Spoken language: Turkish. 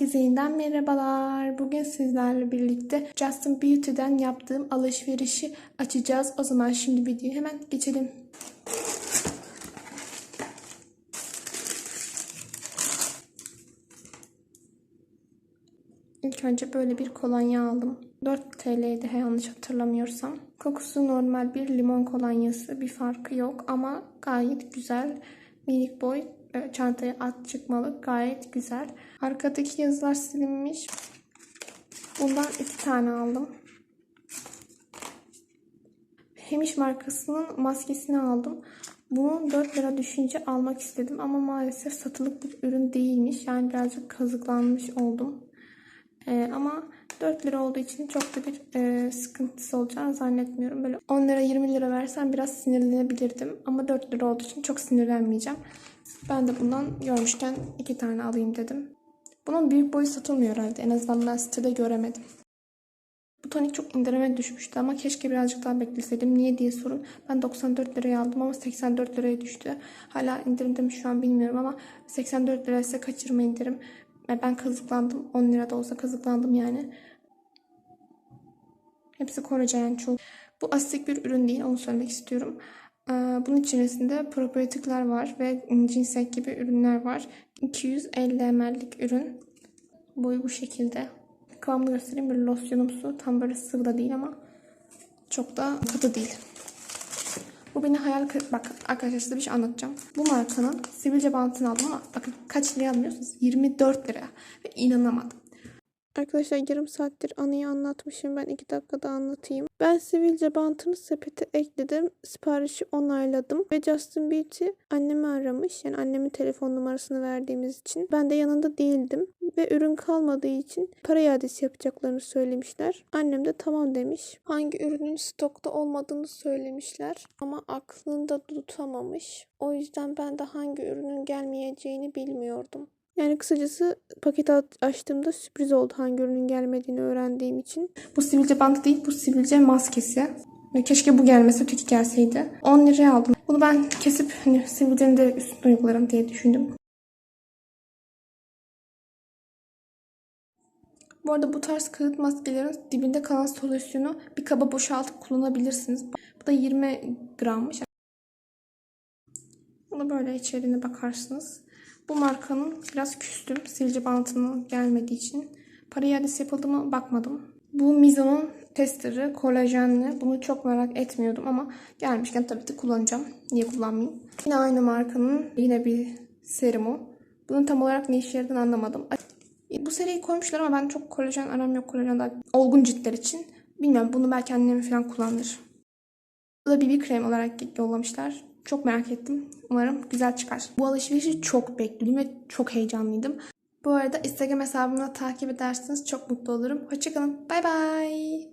Herkese yeniden merhabalar. Bugün sizlerle birlikte Justin Beauty'den yaptığım alışverişi açacağız. O zaman şimdi videoyu hemen geçelim. İlk önce böyle bir kolonya aldım. 4 TL'ydi yanlış hatırlamıyorsam. Kokusu normal bir limon kolonyası. Bir farkı yok ama gayet güzel. Minik boy çantaya at çıkmalı. Gayet güzel. Arkadaki yazılar silinmiş. Bundan iki tane aldım. Hemiş markasının maskesini aldım. Bunun 4 lira düşünce almak istedim ama maalesef satılık bir ürün değilmiş. Yani birazcık kazıklanmış oldum. Ee, ama 4 lira olduğu için çok da bir e, sıkıntısı olacağını zannetmiyorum. Böyle 10 lira 20 lira versem biraz sinirlenebilirdim. Ama 4 lira olduğu için çok sinirlenmeyeceğim. Ben de bundan görmüşken iki tane alayım dedim. Bunun büyük boyu satılmıyor herhalde. En azından ben sitede göremedim. Bu tonik çok indirime düşmüştü ama keşke birazcık daha bekleseydim. Niye diye sorun. Ben 94 liraya aldım ama 84 liraya düştü. Hala indirimde mi şu an bilmiyorum ama 84 liraysa kaçırma indirim. Ve ben kazıklandım. 10 lira da olsa kazıklandım yani. Hepsi Korece yani çok. Bu asitik bir ürün değil onu söylemek istiyorum. Ee, Bunun içerisinde probiyotikler var ve cinsek gibi ürünler var. 250 ml'lik ürün. Boyu bu şekilde. Kıvamını göstereyim. Bir losyonumsu. Tam böyle sıvı da değil ama çok da katı değil. Bu beni hayal kır... Bak arkadaşlar size bir şey anlatacağım. Bu markanın sivilce bantını aldım ama bakın kaç liraya almıyorsunuz? 24 liraya. Ve inanamadım. Arkadaşlar yarım saattir anıyı anlatmışım. Ben iki dakikada anlatayım. Ben sivilce bantını sepete ekledim. Siparişi onayladım. Ve Justin Beauty annemi aramış. Yani annemin telefon numarasını verdiğimiz için. Ben de yanında değildim. Ve ürün kalmadığı için para iadesi yapacaklarını söylemişler. Annem de tamam demiş. Hangi ürünün stokta olmadığını söylemişler. Ama aklında tutamamış. O yüzden ben de hangi ürünün gelmeyeceğini bilmiyordum. Yani kısacası paket açtığımda sürpriz oldu hangi ürünün gelmediğini öğrendiğim için. Bu sivilce bandı değil, bu sivilce maskesi. Keşke bu gelmese, öteki gelseydi. 10 liraya aldım. Bunu ben kesip hani sivilcenin de üstüne uygularım diye düşündüm. Bu arada bu tarz kağıt maskelerin dibinde kalan solüsyonu bir kaba boşaltıp kullanabilirsiniz. Bu da 20 grammış. Bunu böyle içeriğine bakarsınız. Bu markanın biraz küstüm. Sivilce bantının gelmediği için. Para iadesi yapıldı mı bakmadım. Bu Mizo'nun testeri kolajenli. Bunu çok merak etmiyordum ama gelmişken tabii ki kullanacağım. Niye kullanmayayım? Yine aynı markanın yine bir serumu. Bunun tam olarak ne işe yaradığını anlamadım. Bu seriyi koymuşlar ama ben çok kolajen aram yok kolajen daha olgun ciltler için. Bilmiyorum bunu belki annem falan kullanır. Bu da BB krem olarak yollamışlar. Çok merak ettim. Umarım güzel çıkar. Bu alışverişi çok bekledim ve çok heyecanlıydım. Bu arada Instagram hesabımı takip ederseniz çok mutlu olurum. Hoşçakalın. Bay bay.